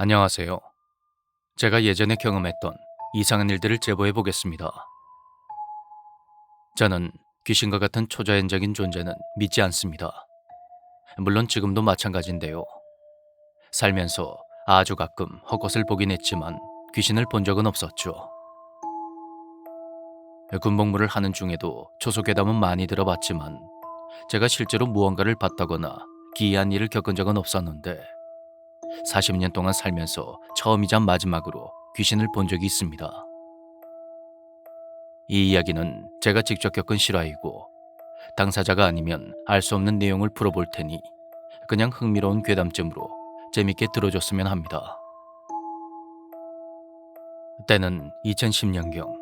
안녕하세요. 제가 예전에 경험했던 이상한 일들을 제보해 보겠습니다. 저는 귀신과 같은 초자연적인 존재는 믿지 않습니다. 물론 지금도 마찬가지인데요. 살면서 아주 가끔 헛것을 보긴 했지만 귀신을 본 적은 없었죠. 군복무를 하는 중에도 초소괴담은 많이 들어봤지만 제가 실제로 무언가를 봤다거나 기이한 일을 겪은 적은 없었는데 40년 동안 살면서 처음이자 마지막으로 귀신을 본 적이 있습니다. 이 이야기는 제가 직접 겪은 실화이고 당사자가 아니면 알 수 없는 내용을 풀어볼 테니 그냥 흥미로운 괴담쯤으로 재밌게 들어줬으면 합니다. 때는 2010년경.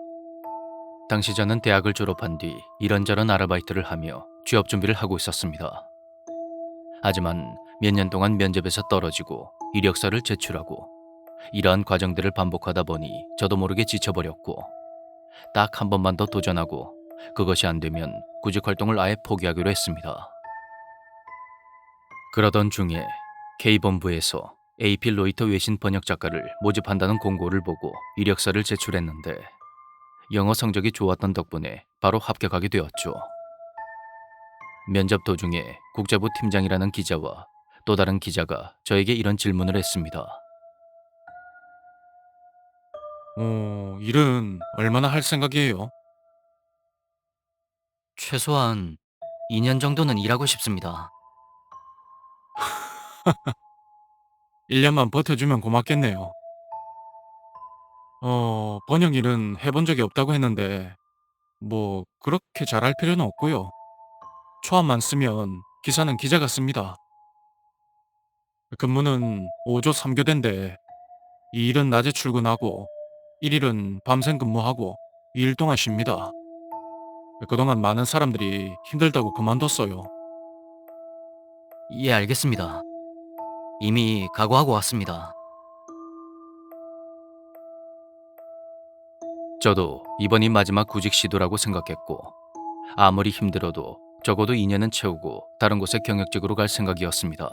당시 저는 대학을 졸업한 뒤 이런저런 아르바이트를 하며 취업 준비를 하고 있었습니다. 하지만 몇 년 동안 면접에서 떨어지고 이력서를 제출하고 이러한 과정들을 반복하다 보니 저도 모르게 지쳐버렸고 딱 한 번만 더 도전하고 그것이 안 되면 구직 활동을 아예 포기하기로 했습니다. 그러던 중에 K본부에서 AP 로이터 외신 번역 작가를 모집한다는 공고를 보고 이력서를 제출했는데 영어 성적이 좋았던 덕분에 바로 합격하게 되었죠. 면접 도중에 국제부 팀장이라는 기자와 또 다른 기자가 저에게 이런 질문을 했습니다. 어, 일은 얼마나 할 생각이에요? 최소한 2년 정도는 일하고 싶습니다. 1년만 버텨주면 고맙겠네요. 어, 번역 일은 해본 적이 없다고 했는데, 뭐, 그렇게 잘할 필요는 없고요. 초안만 쓰면 기사는 기자가 씁니다. 근무는 5조 3교대인데, 2일은 낮에 출근하고, 1일은 밤샘 근무하고, 2일 동안 쉽니다. 그동안 많은 사람들이 힘들다고 그만뒀어요. 예, 알겠습니다. 이미 각오하고 왔습니다. 저도 이번이 마지막 구직 시도라고 생각했고 아무리 힘들어도 적어도 2년은 채우고 다른 곳에 경력직으로 갈 생각이었습니다.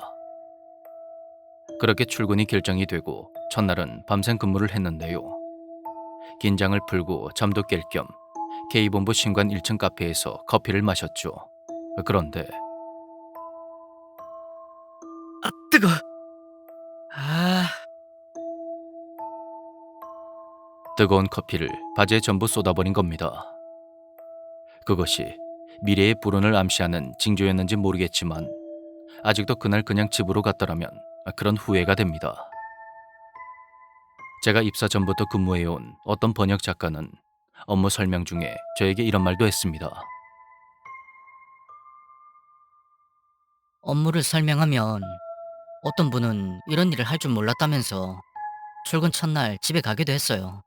그렇게 출근이 결정이 되고 첫날은 밤샘 근무를 했는데요. 긴장을 풀고 잠도 깰 겸 K본부 신관 1층 카페에서 커피를 마셨죠. 그런데 아, 뜨거! 아, 뜨거운 커피를 바지에 전부 쏟아버린 겁니다. 그것이 미래의 불운을 암시하는 징조였는지 모르겠지만 아직도 그날 그냥 집으로 갔더라면 그런 후회가 됩니다. 제가 입사 전부터 근무해온 어떤 번역 작가는 업무 설명 중에 저에게 이런 말도 했습니다. 업무를 설명하면 어떤 분은 이런 일을 할 줄 몰랐다면서 출근 첫날 집에 가기도 했어요.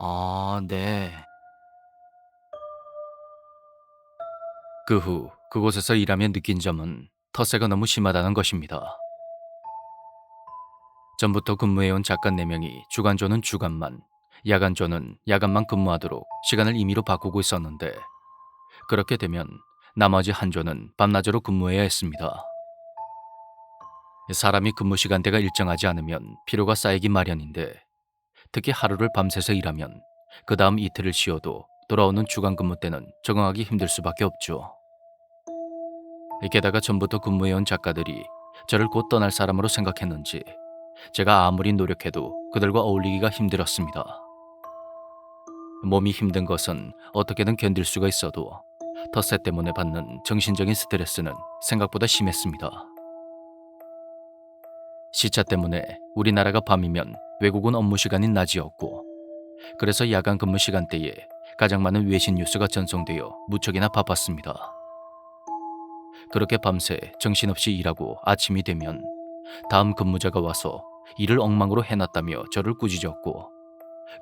아, 네. 그 후 그곳에서 일하며 느낀 점은 텃세가 너무 심하다는 것입니다. 전부터 근무해온 작가 4명이 주간조는 주간만, 야간조는 야간만 근무하도록 시간을 임의로 바꾸고 있었는데 그렇게 되면 나머지 한 조는 밤낮으로 근무해야 했습니다. 사람이 근무 시간대가 일정하지 않으면 피로가 쌓이기 마련인데 특히 하루를 밤새서 일하면 그 다음 이틀을 쉬어도 돌아오는 주간 근무 때는 적응하기 힘들 수밖에 없죠. 게다가 전부터 근무해온 작가들이 저를 곧 떠날 사람으로 생각했는지 제가 아무리 노력해도 그들과 어울리기가 힘들었습니다. 몸이 힘든 것은 어떻게든 견딜 수가 있어도 텃세 때문에 받는 정신적인 스트레스는 생각보다 심했습니다. 시차 때문에 우리나라가 밤이면 외국은 업무 시간이 낮이었고 그래서 야간 근무 시간대에 가장 많은 외신 뉴스가 전송되어 무척이나 바빴습니다. 그렇게 밤새 정신없이 일하고 아침이 되면 다음 근무자가 와서 일을 엉망으로 해놨다며 저를 꾸짖었고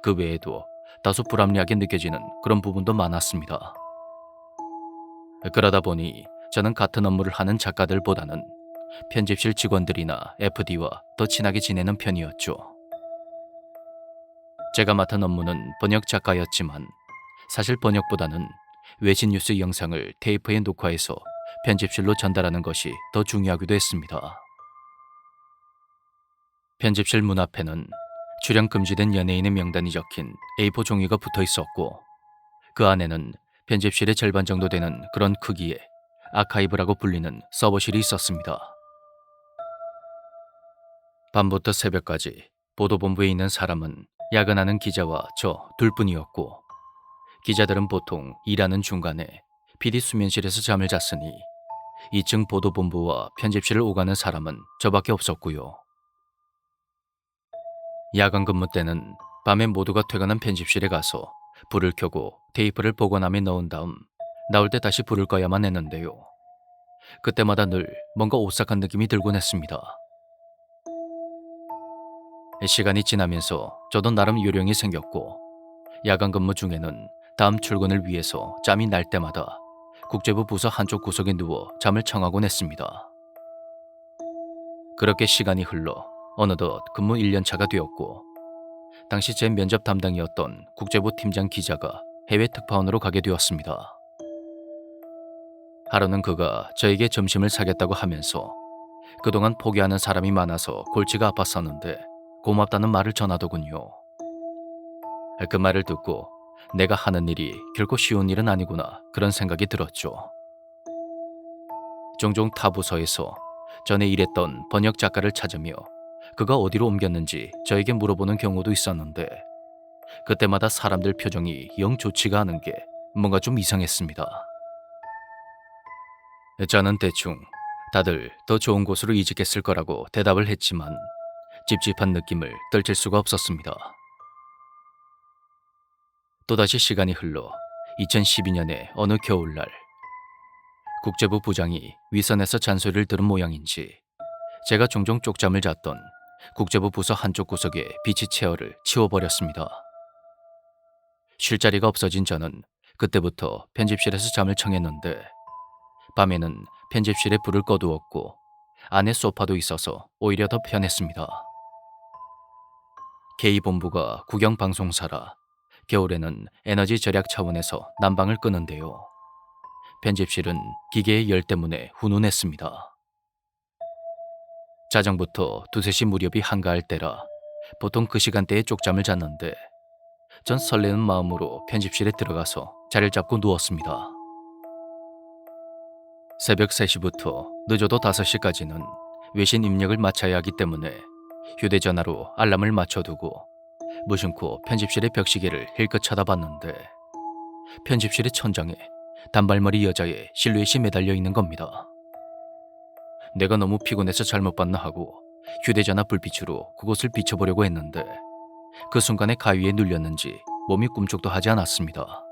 그 외에도 다소 불합리하게 느껴지는 그런 부분도 많았습니다. 그러다 보니 저는 같은 업무를 하는 작가들보다는 편집실 직원들이나 FD와 더 친하게 지내는 편이었죠. 제가 맡은 업무는 번역 작가였지만 사실 번역보다는 외신 뉴스 영상을 테이프에 녹화해서 편집실로 전달하는 것이 더 중요하기도 했습니다. 편집실 문 앞에는 출연 금지된 연예인의 명단이 적힌 A4 종이가 붙어 있었고 그 안에는 편집실의 절반 정도 되는 그런 크기의 아카이브라고 불리는 서버실이 있었습니다. 밤부터 새벽까지 보도본부에 있는 사람은 야근하는 기자와 저 둘뿐이었고 기자들은 보통 일하는 중간에 PD 수면실에서 잠을 잤으니 2층 보도본부와 편집실을 오가는 사람은 저밖에 없었고요. 야간 근무 때는 밤에 모두가 퇴근한 편집실에 가서 불을 켜고 테이프를 보관함에 넣은 다음 나올 때 다시 불을 꺼야만 했는데요. 그때마다 늘 뭔가 오싹한 느낌이 들곤 했습니다. 시간이 지나면서 저도 나름 요령이 생겼고 야간 근무 중에는 다음 출근을 위해서 짬이 날 때마다 국제부 부서 한쪽 구석에 누워 잠을 청하곤 했습니다. 그렇게 시간이 흘러 어느덧 근무 1년차가 되었고 당시 제 면접 담당이었던 국제부 팀장 기자가 해외 특파원으로 가게 되었습니다. 하루는 그가 저에게 점심을 사겠다고 하면서 그동안 포기하는 사람이 많아서 골치가 아팠었는데 고맙다는 말을 전하더군요. 그 말을 듣고 내가 하는 일이 결코 쉬운 일은 아니구나 그런 생각이 들었죠. 종종 타 부서에서 전에 일했던 번역 작가를 찾으며 그가 어디로 옮겼는지 저에게 물어보는 경우도 있었는데 그때마다 사람들 표정이 영 좋지가 않은 게 뭔가 좀 이상했습니다. 저는 대충 다들 더 좋은 곳으로 이직했을 거라고 대답을 했지만 찝찝한 느낌을 떨칠 수가 없었습니다. 또다시 시간이 흘러 2012년의 어느 겨울날 국제부 부장이 위선에서 잔소리를 들은 모양인지 제가 종종 쪽잠을 잤던 국제부 부서 한쪽 구석에 비치 체어를 치워버렸습니다. 쉴 자리가 없어진 저는 그때부터 편집실에서 잠을 청했는데 밤에는 편집실에 불을 꺼두었고 안에 소파도 있어서 오히려 더 편했습니다. K본부가 국영방송사라 겨울에는 에너지 절약 차원에서 난방을 끄는데요. 편집실은 기계의 열 때문에 훈훈했습니다. 자정부터 두세 시 무렵이 한가할 때라 보통 그 시간대에 쪽잠을 잤는데 전 설레는 마음으로 편집실에 들어가서 자리를 잡고 누웠습니다. 새벽 3시부터 늦어도 5시까지는 외신 입력을 마쳐야 하기 때문에 휴대전화로 알람을 맞춰두고 무심코 편집실의 벽시계를 힐끗 쳐다봤는데 편집실의 천장에 단발머리 여자의 실루엣이 매달려 있는 겁니다. 내가 너무 피곤해서 잘못 봤나 하고 휴대전화 불빛으로 그곳을 비춰보려고 했는데 그 순간에 가위에 눌렸는지 몸이 꿈쩍도 하지 않았습니다.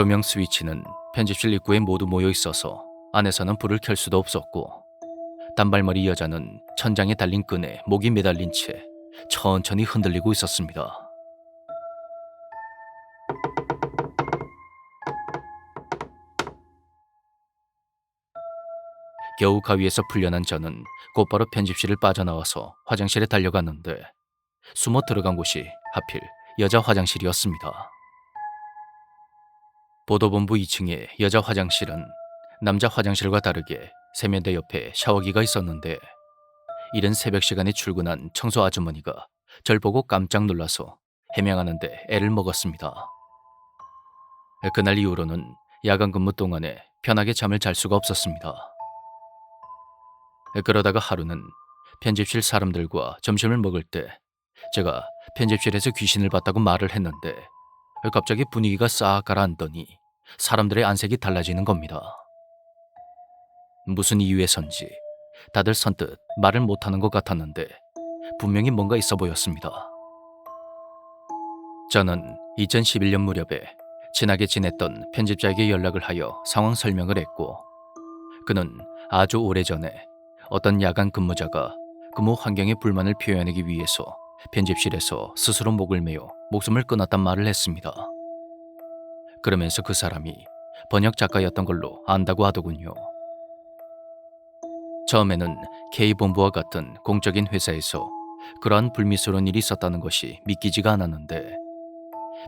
조명 스위치는 편집실 입구에 모두 모여 있어서 안에서는 불을 켤 수도 없었고 단발머리 여자는 천장에 달린 끈에 목이 매달린 채 천천히 흔들리고 있었습니다. 겨우 가위에서 풀려난 저는 곧바로 편집실을 빠져나와서 화장실에 달려갔는데 숨어 들어간 곳이 하필 여자 화장실이었습니다. 보도본부 2층의 여자 화장실은 남자 화장실과 다르게 세면대 옆에 샤워기가 있었는데 이른 새벽 시간에 출근한 청소 아주머니가 절 보고 깜짝 놀라서 해명하는데 애를 먹었습니다. 그날 이후로는 야간 근무 동안에 편하게 잠을 잘 수가 없었습니다. 그러다가 하루는 편집실 사람들과 점심을 먹을 때 제가 편집실에서 귀신을 봤다고 말을 했는데 갑자기 분위기가 싹 가라앉더니 사람들의 안색이 달라지는 겁니다. 무슨 이유에선지 다들 선뜻 말을 못하는 것 같았는데 분명히 뭔가 있어 보였습니다. 저는 2011년 무렵에 친하게 지냈던 편집자에게 연락을 하여 상황 설명을 했고 그는 아주 오래전에 어떤 야간 근무자가 근무 환경에 불만을 표현하기 위해서 편집실에서 스스로 목을 메어 목숨을 끊었단 말을 했습니다. 그러면서 그 사람이 번역 작가였던 걸로 안다고 하더군요. 처음에는 K본부와 같은 공적인 회사에서 그러한 불미스러운 일이 있었다는 것이 믿기지가 않았는데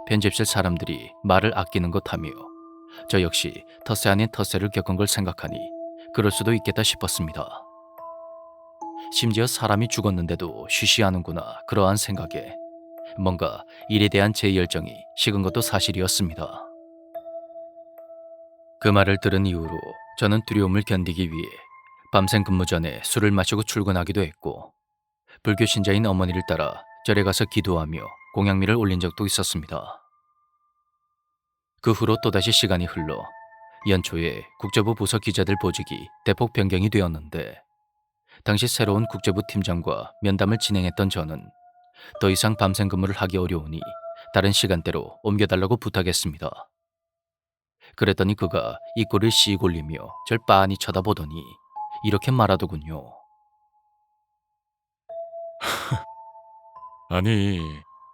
편집실 사람들이 말을 아끼는 것 하며 저 역시 텃세 아닌 텃세를 겪은 걸 생각하니 그럴 수도 있겠다 싶었습니다. 심지어 사람이 죽었는데도 쉬쉬하는구나 그러한 생각에 뭔가 일에 대한 제 열정이 식은 것도 사실이었습니다. 그 말을 들은 이후로 저는 두려움을 견디기 위해 밤샘 근무 전에 술을 마시고 출근하기도 했고 불교 신자인 어머니를 따라 절에 가서 기도하며 공양미를 올린 적도 있었습니다. 그 후로 또다시 시간이 흘러 연초에 국제부 부서 기자들 보직이 대폭 변경이 되었는데 당시 새로운 국제부 팀장과 면담을 진행했던 저는 더 이상 밤샘 근무를 하기 어려우니 다른 시간대로 옮겨달라고 부탁했습니다. 그랬더니 그가 입꼬리를 씩 올리며 절 빤히 쳐다보더니 이렇게 말하더군요. 아니,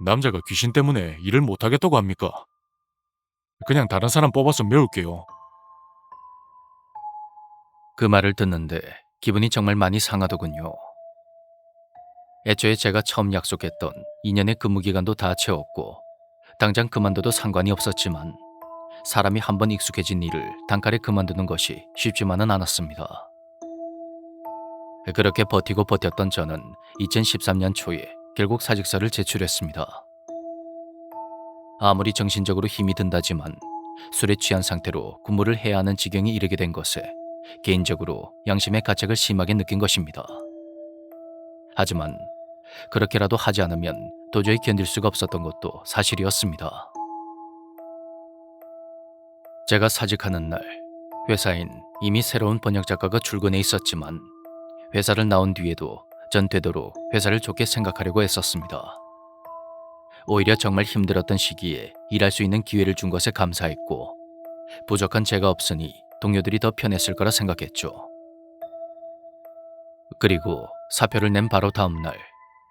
남자가 귀신 때문에 일을 못하겠다고 합니까? 그냥 다른 사람 뽑아서 메울게요. 그 말을 듣는데 기분이 정말 많이 상하더군요. 애초에 제가 처음 약속했던 2년의 근무 기간도 다 채웠고 당장 그만둬도 상관이 없었지만 사람이 한번 익숙해진 일을 단칼에 그만두는 것이 쉽지만은 않았습니다. 그렇게 버티고 버텼던 저는 2013년 초에 결국 사직서를 제출했습니다. 아무리 정신적으로 힘이 든다지만 술에 취한 상태로 근무를 해야 하는 지경에 이르게 된 것에 개인적으로 양심의 가책을 심하게 느낀 것입니다. 하지만 그렇게라도 하지 않으면 도저히 견딜 수가 없었던 것도 사실이었습니다. 제가 사직하는 날 회사엔 이미 새로운 번역 작가가 출근해 있었지만 회사를 나온 뒤에도 전 되도록 회사를 좋게 생각하려고 했었습니다. 오히려 정말 힘들었던 시기에 일할 수 있는 기회를 준 것에 감사했고 부족한 제가 없으니 동료들이 더 편했을 거라 생각했죠. 그리고 사표를 낸 바로 다음 날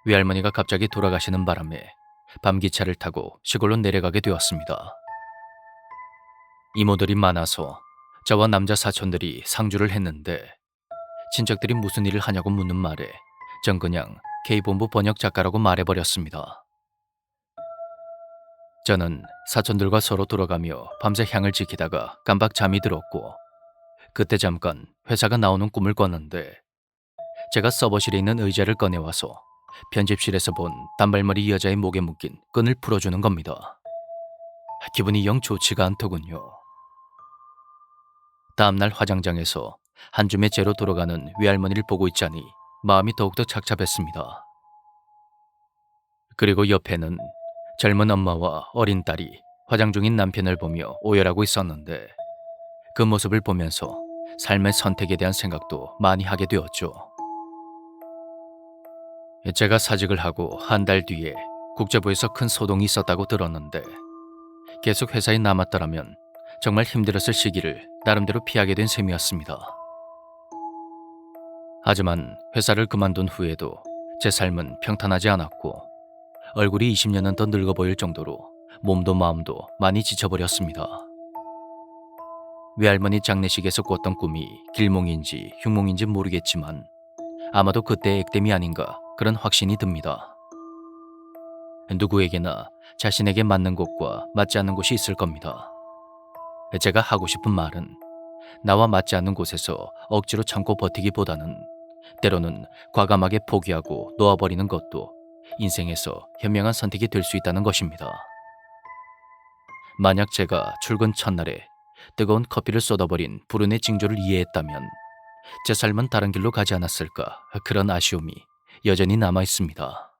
외할머니가 갑자기 돌아가시는 바람에 밤 기차를 타고 시골로 내려가게 되었습니다. 이모들이 많아서 저와 남자 사촌들이 상주를 했는데 친척들이 무슨 일을 하냐고 묻는 말에 전 그냥 K본부 번역 작가라고 말해버렸습니다. 저는 사촌들과 서로 돌아가며 밤새 향을 지키다가 깜박 잠이 들었고 그때 잠깐 회사가 나오는 꿈을 꿨는데 제가 서버실에 있는 의자를 꺼내와서 편집실에서 본 단발머리 여자의 목에 묶인 끈을 풀어주는 겁니다. 기분이 영 좋지가 않더군요. 다음날 화장장에서 한 줌의 재로 돌아가는 외할머니를 보고 있자니 마음이 더욱더 착잡했습니다. 그리고 옆에는 젊은 엄마와 어린 딸이 화장 중인 남편을 보며 오열하고 있었는데 그 모습을 보면서 삶의 선택에 대한 생각도 많이 하게 되었죠. 제가 사직을 하고 한 달 뒤에 국제부에서 큰 소동이 있었다고 들었는데 계속 회사에 남았더라면 정말 힘들었을 시기를 나름대로 피하게 된 셈이었습니다. 하지만 회사를 그만둔 후에도 제 삶은 평탄하지 않았고 얼굴이 20년은 더 늙어 보일 정도로 몸도 마음도 많이 지쳐버렸습니다. 외할머니 장례식에서 꿨던 꿈이 길몽인지 흉몽인지 모르겠지만 아마도 그때의 액땜이 아닌가 그런 확신이 듭니다. 누구에게나 자신에게 맞는 곳과 맞지 않는 곳이 있을 겁니다. 제가 하고 싶은 말은 나와 맞지 않는 곳에서 억지로 참고 버티기보다는 때로는 과감하게 포기하고 놓아버리는 것도 인생에서 현명한 선택이 될 수 있다는 것입니다. 만약 제가 출근 첫날에 뜨거운 커피를 쏟아버린 불운의 징조를 이해했다면 제 삶은 다른 길로 가지 않았을까 그런 아쉬움이 여전히 남아 있습니다.